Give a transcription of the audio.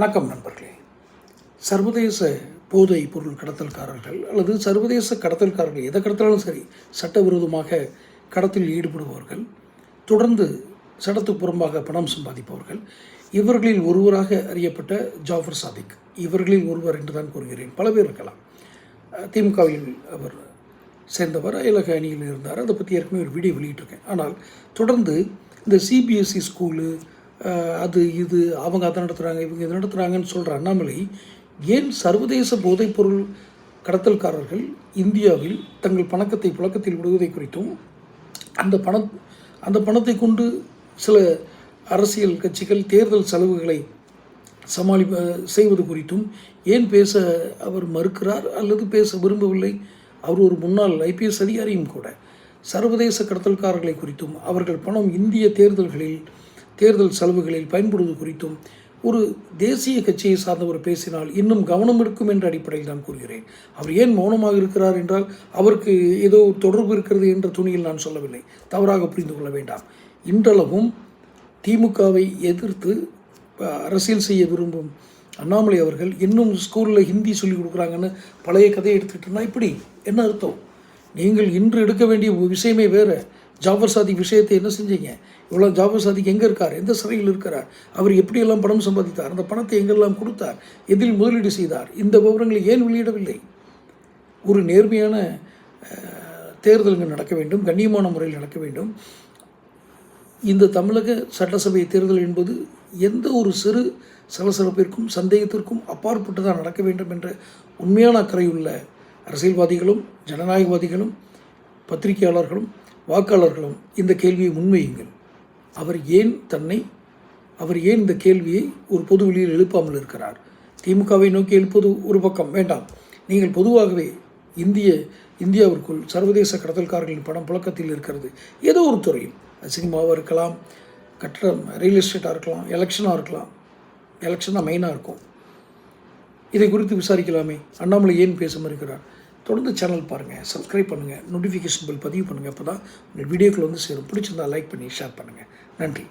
வணக்கம் நண்பர்களே. சர்வதேச போதை பொருள் கடத்தல்காரர்கள் அல்லது சர்வதேச கடத்தல்காரர்கள் எதை கடத்தினாலும் சரி சட்டவிரோதமாக கடத்தில் ஈடுபடுபவர்கள் தொடர்ந்து சட்டத்துக்கு புறம்பாக பணம் சம்பாதிப்பவர்கள் இவர்களில் ஒருவராக அறியப்பட்ட ஜாஃபர் சாதிக். இவர்களில் ஒருவர் என்று தான் கூறுகிறேன். பல பேர் இருக்கலாம். திமுகவில் அவர் சேர்ந்தவர் அயலக அணியில் இருந்தார். அதை பற்றி ஏற்கனவே ஒரு வீடியோ வெளியிட்டிருக்கேன். ஆனால் தொடர்ந்து இந்த சிபிஎஸ்சி ஸ்கூலு அது இது அவங்க அதை நடத்துகிறாங்க இவங்க இதை நடத்துகிறாங்கன்னு சொல்கிற அண்ணாமலை ஏன் சர்வதேச போதைப்பொருள் கடத்தல்காரர்கள் இந்தியாவில் தங்கள் பணக்கத்தை புழக்கத்தில் விடுவதை குறித்தும் அந்த பணம் அந்த பணத்தை கொண்டு சில அரசியல் கட்சிகள் தேர்தல் செலவுகளை சமாளிப்ப செய்வது குறித்தும் ஏன் பேச அவர் மறுக்கிறார் அல்லது பேச விரும்பவில்லை? அவர் ஒரு முன்னாள் ஐபிஎஸ் அதிகாரியும் கூட. சர்வதேச கடத்தல்காரர்களை குறித்தும் அவர்கள் பணம் இந்திய தேர்தல்களில் தேர்தல் செலவுகளில் பயன்படுவது குறித்தும் ஒரு தேசிய கட்சியை சார்ந்தவர் பேசினால் இன்னும் கவனம் இருக்கும் என்ற அடிப்படையில் தான் கூறுகிறேன். அவர் ஏன் மௌனமாக இருக்கிறார் என்றால் அவருக்கு ஏதோ தொடர்பு இருக்கிறது என்ற துணியில் நான் சொல்லவில்லை. தவறாக புரிந்து கொள்ள வேண்டாம். இன்றளவும் திமுகவை எதிர்த்து அரசியல் செய்ய விரும்பும் அண்ணாமலை அவர்கள் இன்னும் ஸ்கூலில் ஹிந்தி சொல்லிக் கொடுக்குறாங்கன்னு பழைய கதையை எடுத்துக்கிட்டு இப்படி? என்ன அர்த்தம்? நீங்கள் இன்று எடுக்க வேண்டிய ஒரு விஷயமே வேறு. ஜாஃபர் சாதிக் விஷயத்தை என்ன செஞ்சீங்க? இவ்வளோ ஜாஃபர் சாதிக் எங்கே இருக்கார்? எந்த சிறையில் இருக்கிறார்? அவர் எப்படியெல்லாம் பணம் சம்பாதித்தார்? அந்த பணத்தை எங்கெல்லாம் கொடுத்தார்? எதில் முதலீடு செய்தார்? இந்த விவரங்களை ஏன் வெளியிடவில்லை? ஒரு நேர்மையான தேர்தல்கள் நடக்க வேண்டும் கண்ணியமான முறையில் நடக்க வேண்டும். இந்த தமிழக சட்டசபை தேர்தல் என்பது எந்த ஒரு சிறு சலசலப்பிற்கும் சந்தேகத்திற்கும் அப்பாற்பட்டு தான் நடக்க வேண்டும் என்ற உண்மையான அக்கறையுள்ள அரசியல்வாதிகளும் ஜனநாயகவாதிகளும் பத்திரிகையாளர்களும் வாக்காளர்களும் இந்த கேள்வியை முன்வையுங்கள். அவர் ஏன் தன்னை அவர் ஏன் இந்த கேள்வியை ஒரு பொது வெளியில் எழுப்பாமல் இருக்கிறார்? திமுகவை நோக்கி எழுப்பது ஒரு பக்கம். வேண்டாம். நீங்கள் பொதுவாகவே இந்திய இந்தியாவிற்குள் சர்வதேச கடத்தல்காரர்களின் படம் புழக்கத்தில் இருக்கிறது. ஏதோ ஒரு துறையில். சினிமாவாக இருக்கலாம் கட்டடம் ரியல் எஸ்டேட்டாக இருக்கலாம் எலெக்ஷனாக இருக்கலாம். எலெக்ஷன் தான் மெயினாக இருக்கும். இதை குறித்து விசாரிக்கலாமே. அண்ணாமலை ஏன் பேச மறுக்கிறார் தொடர்ந்து சேனல் பாருங்கள் சப்ஸ்கிரைப் பண்ணுங்கள் நோட்டிஃபிகேஷன் பில் பதிவு பண்ணுங்கள் அப்போ தான் உங்கள் வீடியோக்கள் வந்து சேரும். பிடிச்சிருந்தா லைக் பண்ணி ஷேர் பண்ணுங்கள் நன்றி.